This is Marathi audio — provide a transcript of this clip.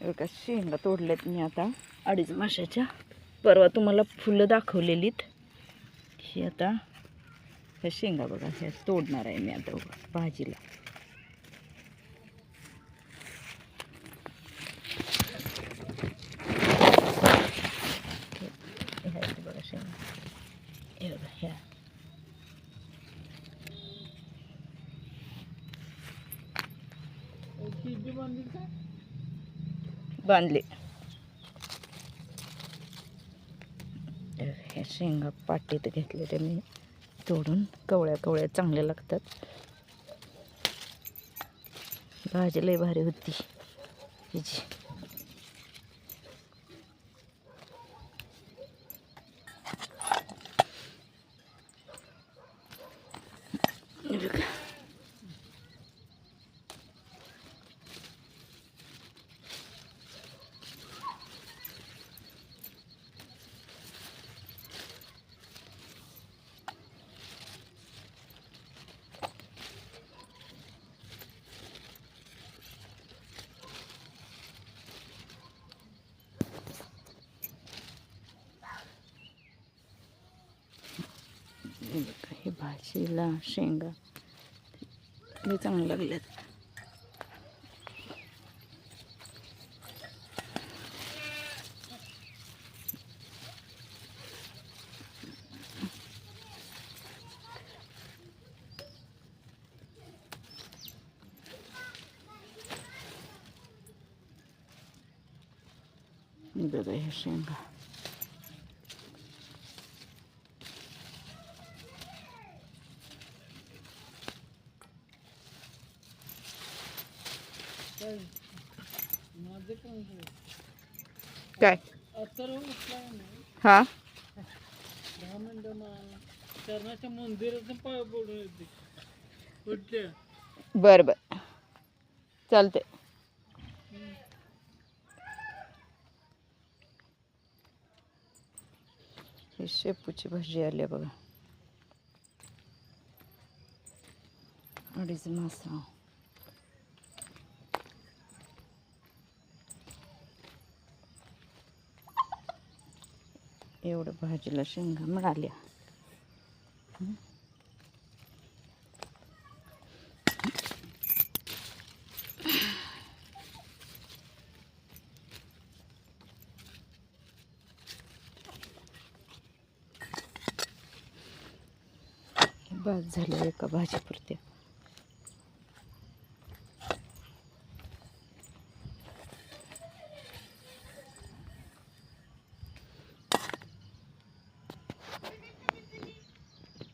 एका शेंगा तोडल्यात मी आता. अडीच माशाच्या. परवा तुम्हाला फुलं दाखवलेलीत. ही आता ह्या शेंगा बघा ह्या तोडणार आहे मी आता बघा भाजीला. बघा शेंगा. हे बघा ह्या. बांधले. ह्या शेंगा पाटीत घेतले ते मी तोडून कवळ्या कवळ्या चांगल्या लागतात. भाजी लय भारी होती. हिची हे बघा. हे बघा, हे भाजीला शेंगा लय चांगल्या लागल्यात हे बघा ह्या शेंगा काय? हा? बर बर. चालते शेपूची भाजी आली बघा. अडीच मासा. एवढं भाजीला शेंगा मिळाल्या. बाद झालं एका भाजीपुरत्या.